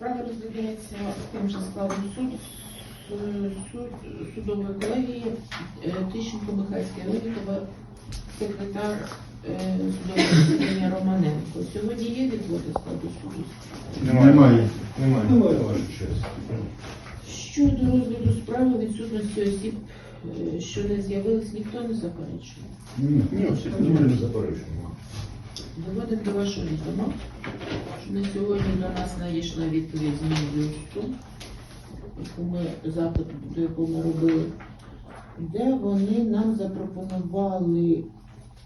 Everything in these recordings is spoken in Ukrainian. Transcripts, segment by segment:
Справа розглядається тим же складом суд, суд, суд судової колегії е, Тищенко Михайлська Левітова, секретар е, судового засідання Романенко. Сьогодні є відводи складу суду? Немає. Немає. Немає. Щодо розгляду справи відсутності осіб, е, що не з'явились, ніхто не заперечує. Ні, Ні, всі ніхто не заперечує. Доводимо до вашого відома, що на сьогодні до нас надійшла відповідь з Мін'юсту, запит, до якого ми робили, де вони нам запропонували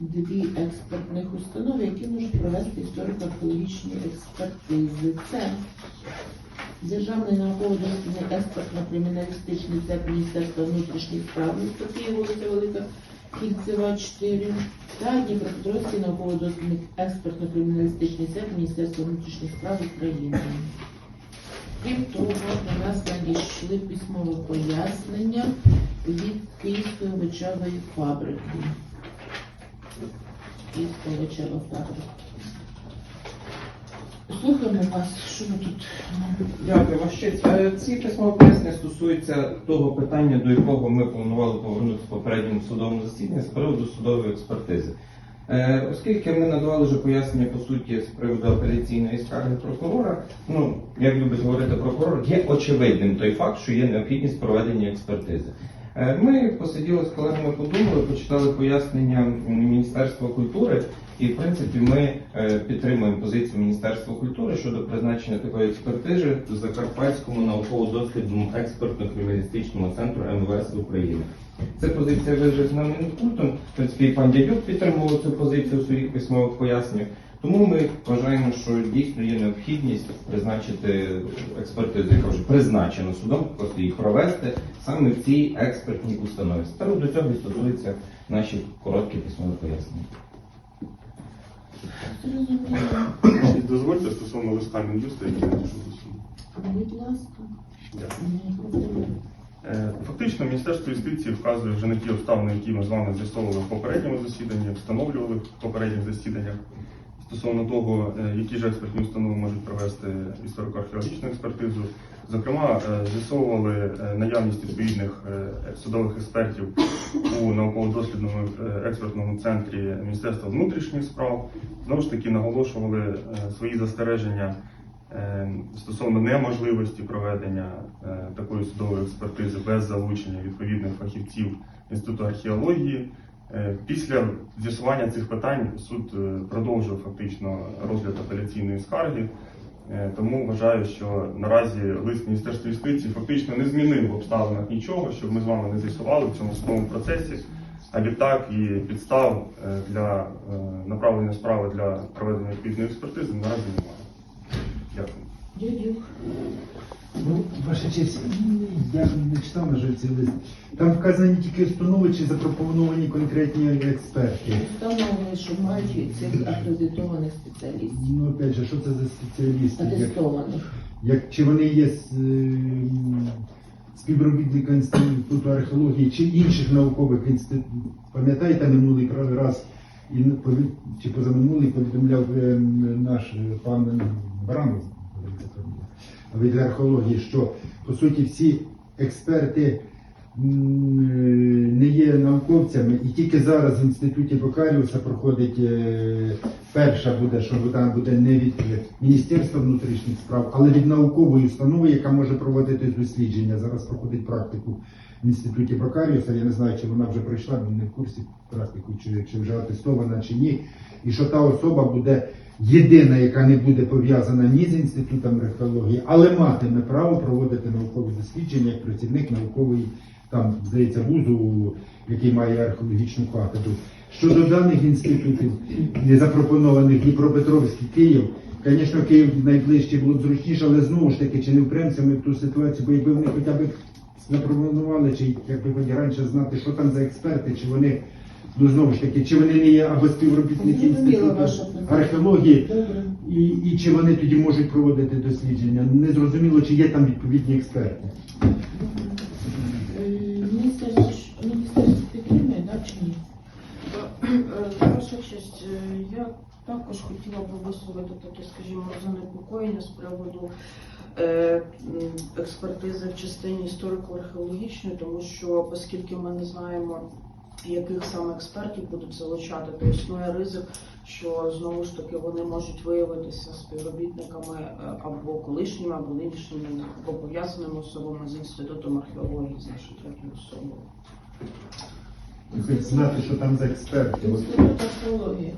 дві експертних установи, які можуть провести історико-археологічні експертизи. Це Державний науково-дослідний експертно-криміналістичний центр Міністерства внутрішніх справ місто Київ, вулиця Велика Кільцева 4 та Дніпропетровський науково-дослідний експертно-криміналістичний центр Міністерства внутрішніх справ України. Крім того, до нас надійшли письмове пояснення від Київської овочевої фабрики. Київської овочевої фабрика. Слухаємо вас, що ви тут Дякую, честь. Е, Ці письмові пояснення стосуються того питання, до якого ми планували повернутися в попередньому судовому засіданні з приводу судової експертизи. Е, Оскільки ми надавали вже пояснення по суті з приводу апеляційної скарги прокурора, ну як любить говорити прокурор, є очевидним той факт, що є необхідність проведення експертизи. Е, Ми посиділи з колегами, подумали, почитали пояснення Міністерства культури, і в принципі ми е, підтримуємо позицію Міністерства культури щодо призначення такої експертизи в Закарпатському науково-дослідному експертно-криміналістичному центру МВС України. Це позиція виражена Мінкультом. В принципі, пан Дядюк підтримував цю позицію у своїх письмових поясненнях. Тому ми вважаємо, що дійсно є необхідність призначити експертизу, яка вже призначена судом, просто їх провести саме в цій експертній установі. Спершу до цього і стосуються наші короткі письмові пояснення. дозвольте стосовно листа Мін'юста, який надійшов до суду. Будь ласка. Дякую. Е, Фактично, Міністерство юстиції вказує вже на ті обставини, які ми з вами з'ясовували в попередньому засіданні, встановлювали в попередніх засіданнях стосовно того, е, які ж експертні установи можуть провести історико-археологічну експертизу. Зокрема, е, з'ясовували е, наявність відповідних судових експертів у науково-дослідному експертному центрі Міністерства внутрішніх справ. Знову ж таки, наголошували свої застереження стосовно неможливості проведення такої судової експертизи без залучення відповідних фахівців Інституту археології. Е, Після з'ясування цих питань суд е, продовжив фактично розгляд апеляційної скарги. Е, Тому вважаю, що наразі лист Міністерства юстиції фактично не змінив в обставинах нічого, щоб ми з вами не з'ясували в цьому судовому процесі. А відтак і підстав для направлення справи для проведення відповідної експертизи наразі немає. Дякую. Дядюк. Ну, ваша честь, я не читав, на жаль, цей лист. Там вказані тільки установи чи запропоновані конкретні експерти. Встановлює, що мають цих акредитованих спеціалістів, Ну, опять же, що це за спеціалісти? Як, атестованих. як, чи вони є з, ем, співробітниками Інституту археології чи інших наукових інститутів? Пам'ятаєте, минулий раз і чи позаминулий повідомляв ем, наш е, пан Баранов, від археології, що по суті всі експерти не є науковцями, і тільки зараз в інституті Бокаріуса проходить е, перша буде, що там буде не від Міністерства внутрішніх справ, але від наукової установи, яка може проводити дослідження. Зараз проходить практику в інституті Бокаріуса. Я не знаю, чи вона вже пройшла, він не в курсі практику, чи, чи вже атестована, чи ні. І що та особа буде єдина, яка не буде пов'язана ні з інститутом археології, але матиме право проводити наукові дослідження як працівник наукової, там, здається, вузу, який має археологічну кафедру. Щодо даних інститутів, запропонованих Дніпропетровський Київ, звісно, Київ найближче було б зручніше, але знову ж таки, чи не впремся ми в ту ситуацію, бо якби вони хоча б запропонували, чи якби хоч раніше знати, що там за експерти, чи вони, ну знову ж таки, чи вони не є або співробітники інституту археології, і, і чи вони тоді можуть проводити дослідження. Не зрозуміло, чи є там відповідні експерти. Е, Міністерство міністерство підтримує, так чи ні? Е, Ваша честь, е, я також хотіла би висловити таке, скажімо, занепокоєння з приводу е, експертизи в частині історико-археологічної, тому що оскільки ми не знаємо, яких саме експертів будуть залучати, то існує ризик, що знову ж таки вони можуть виявитися співробітниками е, або колишніми, або нинішніми, або пов'язаними особами з інститутом археології, з нашою третьою особою. Знати, що там за експерти. Інститут археології.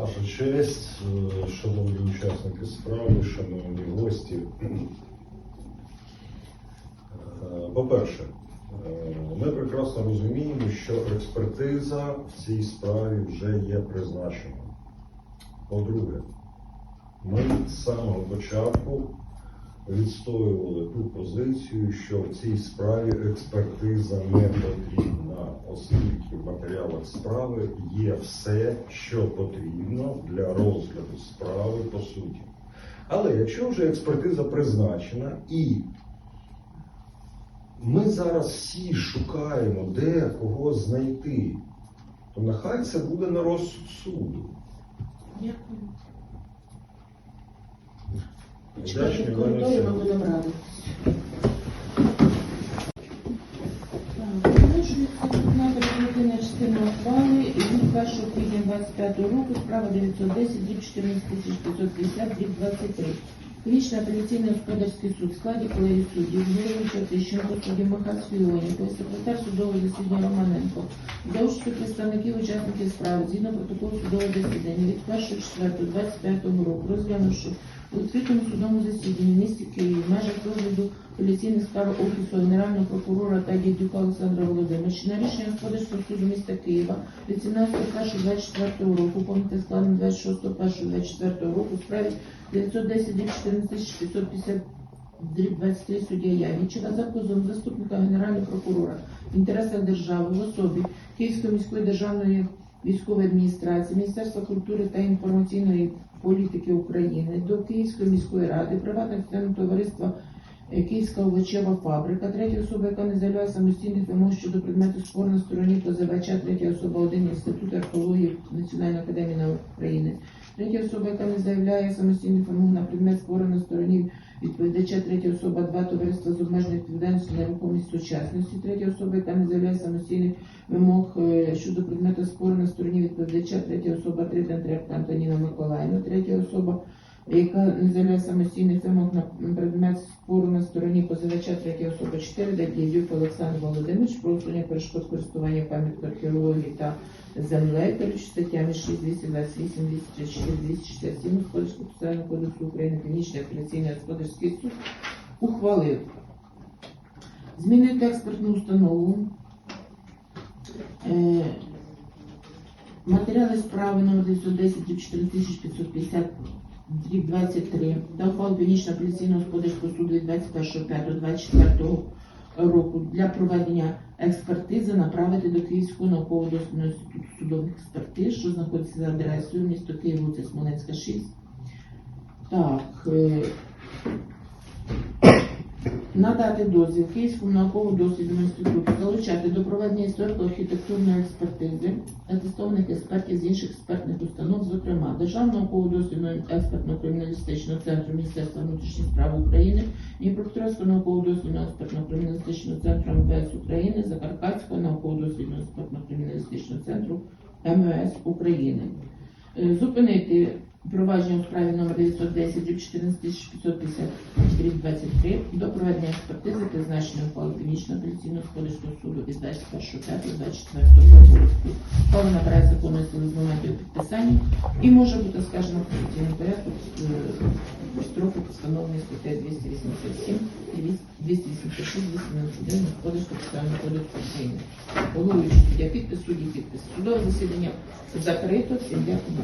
Ваша честь, е, шановні учасники справи, шановні гості. Е, По-перше, е, ми прекрасно розуміємо, що експертиза в цій справі вже є призначена. По-друге, ми з самого початку відстоювали ту позицію, що в цій справі експертиза не потрібна, оскільки в матеріалах справи є все, що потрібно для розгляду справи по суті. Але якщо вже експертиза призначена і ми зараз всі шукаємо, де кого знайти, то нехай це буде на розсуд суду. Дякую. Чекайте в коридорі, ми будемо раді. Так, Оголошується надо на частину ухвали від 1 квітня 25 року, справа 910, дріб 14550, дріб 23. Клінічний апеляційний господарський суд в складі колегії суддів, головуюча Тищенко, судді Михайло Фіоніков, секретар судового засідання Романенко. Участю представників учасників справи, згідно протоколу судового засідання від 1.4.25 року, розглянувши у відкритому судовому засіданні місті Києві в межах розгляду апеляційних справ Офісу Генерального прокурора та Дідюка Олександра Володимировича рішення господарського суду міста Києва від 17.1.24 року, помните складно 26.1.24 року, у справі 910 14550 дріб 23 суддя Янічева за позовом заступника Генерального прокурора в інтересах держави в особі Київської міської державної військової адміністрації, Міністерства культури та інформаційної політики України до Київської міської ради, приватного акціонерного товариства Київська овочева фабрика, третя особа, яка не заявляє самостійних вимог щодо предмету спору на стороні позивача, третя особа один Інститут археології Національної академії наук України, третя особа, яка не заявляє самостійних вимог на предмет спору на стороні відповідача, третя особа, два товариства з обмеженою відповідальністю нерухомість сучасності, третя особа, яка не заявляє самостійних вимог е, щодо предмету спору на стороні відповідача, третя особа, Андрієвка Антоніна Миколаївна, третя особа, яка заявляє самостійних вимог на предмет спору на стороні позивача, третя особа, 4, Дядюк Олександр Володимирович, про усунення перешкод користування пам'яткою археології та землею, керуючи статтями 6, 228, 234, 267 Господарського процесуального кодексу України, Клінічний апеляційний господарський суд ухвалив змінити експертну установу Е, Матеріали справи номер 910 дріб 14550 дріб 23 та ухвалу Північного апеляційного господарського суду від 21.05.24 року для проведення експертизи направити до Київського науково-дослідного інституту судових експертиз, що знаходиться за адресою місто Київ, вулиця Смоленська, 6. Так. Надати дозвіл Київському науково-дослідному інституту залучати до проведення історико-архітектурної експертизи атестованих експертів з інших експертних установ, зокрема Державного науково-дослідного експертно-криміналістичного центру Міністерства внутрішніх справ України, Дніпропетровського науково-дослідного експертно-криміналістичного центру МВС України, Закарпатського науково-дослідного експертно-криміналістичного центру МВС України. Е, Зупинити провадження у справі номер 910 дріб 14550 дріб 23 до проведення експертизи призначення ухвали Північного апеляційного господарського суду від 21.05.24 року. Ухвала набирає законної сили з моменту підписання і може бути скажена в конституційному порядку е, строку постановлення статтею 287 і 286 291 Господарського процесуального кодексу України. Головуючий суддя підпис, судді підпис. Судове засідання закрито. Всім дякую.